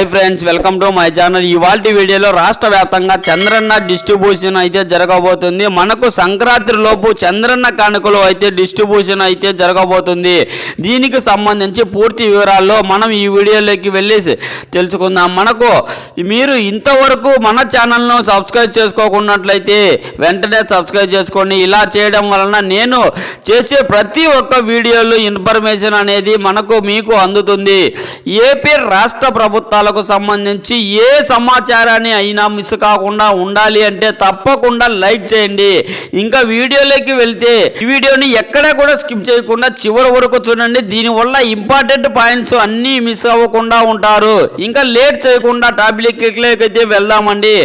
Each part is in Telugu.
Hi friends welcome to my channel ఇవాళ వీడియోలో రాష్ట్ర వ్యాప్తంగా చంద్రన్న డిస్ట్రిబ్యూషన్ అయితే జరగబోతుంది. మనకు సంక్రాంతి లోపు చంద్రన్న కానుకలు అయితే డిస్ట్రిబ్యూషన్ అయితే జరగబోతుంది. దీనికి సంబంధించి పూర్తి వివరాల్లో మనం ఈ వీడియోలోకి వెళ్ళి తెలుసుకుందాం. మనకు మీరు ఇంతవరకు మన ఛానల్ను సబ్స్క్రైబ్ చేసుకోకున్నట్లయితే వెంటనే సబ్స్క్రైబ్ చేసుకోండి. ఇలా చేయడం వలన నేను చేసే ప్రతి ఒక్క వీడియోలో ఇన్ఫర్మేషన్ అనేది మనకు మీకు అందుతుంది. ఏపీ రాష్ట్ర ప్రభుత్వాలకు సంబంధించి ఏ సమాచారాన్ని అయినా మిస్ కాకుండా ఉండాలి అంటే తప్పకుండా లైక్ చేయండి. ఇంకా వీడియోలోకి వెళ్తే ఈ వీడియోని ఎక్కడ కూడా స్కిప్ చేయకుండా చివరి వరకు చూడండి. దీనివల్ల ఇంపార్టెంట్ పాయింట్స్ అన్నీ మిస్ అవ్వకుండా ఉంటారు. ఇంకా లేట్ చేయకుండా టాపిక్ అయితే వెళ్దామండి.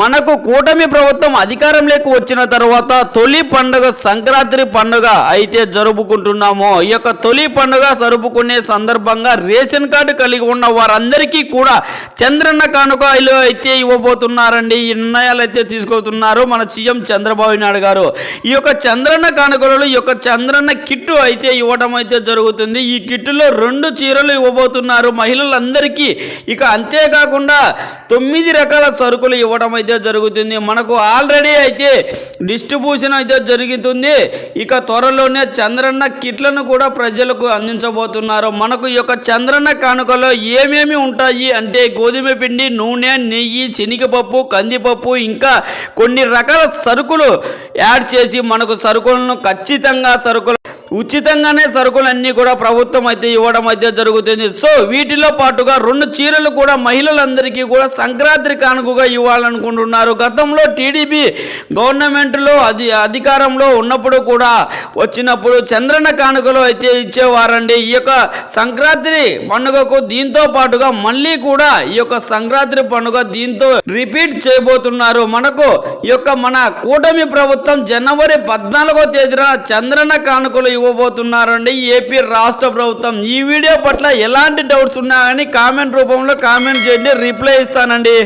మనకు కూటమి ప్రభుత్వం అధికారంలోకి వచ్చిన తర్వాత తొలి పండుగ సంక్రాంతి పండుగ అయితే జరుపుకుంటున్నాము. ఈ యొక్క తొలి పండుగ జరుపుకునే సందర్భంగా రేషన్ కార్డు కలిగి ఉన్న వారందరికీ కూడా కూడా చంద్రన్న కానుకలు అయితే ఇవ్వబోతున్నారండి. ఈ నిర్ణయాలు అయితే తీసుకోతున్నారు మన సీఎం చంద్రబాబు నాయుడు గారు. ఈ యొక్క చంద్రన్న కానుకలలో ఈ యొక్క చంద్రన్న కిట్టు అయితే ఇవ్వడం అయితే జరుగుతుంది. ఈ కిట్టులో రెండు చీరలు ఇవ్వబోతున్నారు. మహిళలందరికీ ఇక అంతేకాకుండా తొమ్మిది రకాల సరుకులు ఇవ్వడం అయితే జరుగుతుంది. మనకు ఆల్రెడీ అయితే డిస్ట్రిబ్యూషన్ అయితే జరుగుతుంది. ఇక త్వరలోనే చంద్రన్న కిట్లను కూడా ప్రజలకు అందించబోతున్నారు. మనకు ఈ యొక్క చంద్రన్న కానుకలో ఏమేమి ఉంటాయి? అంటే గోధుమ పిండి నూనె నెయ్యి శనగపప్పు కందిపప్పు ఇంకా కొన్ని రకాల సరుకులు యాడ్ చేసి మనకు సరుకులను ఖచ్చితంగా సరుకులు ఉచితంగానే సరుకులన్నీ కూడా ప్రభుత్వం అయితే ఇవ్వడం అయితే జరుగుతుంది. సో వీటిలో పాటుగా రెండు చీరలు కూడా మహిళలందరికీ కూడా సంక్రాంతి కానుకగా ఇవ్వాలనుకుంటున్నారు. గతంలో టీడీపీ గవర్నమెంట్లో అది అధికారంలో ఉన్నప్పుడు కూడా వచ్చినప్పుడు చంద్రన కానుకలు అయితే ఇచ్చేవారండి. ఈ యొక్క సంక్రాంతి పండుగకు దీంతో పాటుగా మళ్ళీ కూడా ఈ యొక్క సంక్రాంతి పండుగ దీంతో రిపీట్ చేయబోతున్నారు. మనకు ఈ యొక్క మన కూటమి ప్రభుత్వం జనవరి పద్నాలుగో తేదీన చంద్రన కానుకలు ఇవ్వబోతున్నారండి ఏపీ రాష్ట్ర ప్రభుత్వం. ఈ వీడియో పట్ల ఎలాంటి డౌట్స్ ఉన్నా కానీ కామెంట్ రూపంలో కామెంట్ చేయండి రిప్లై ఇస్తానండి.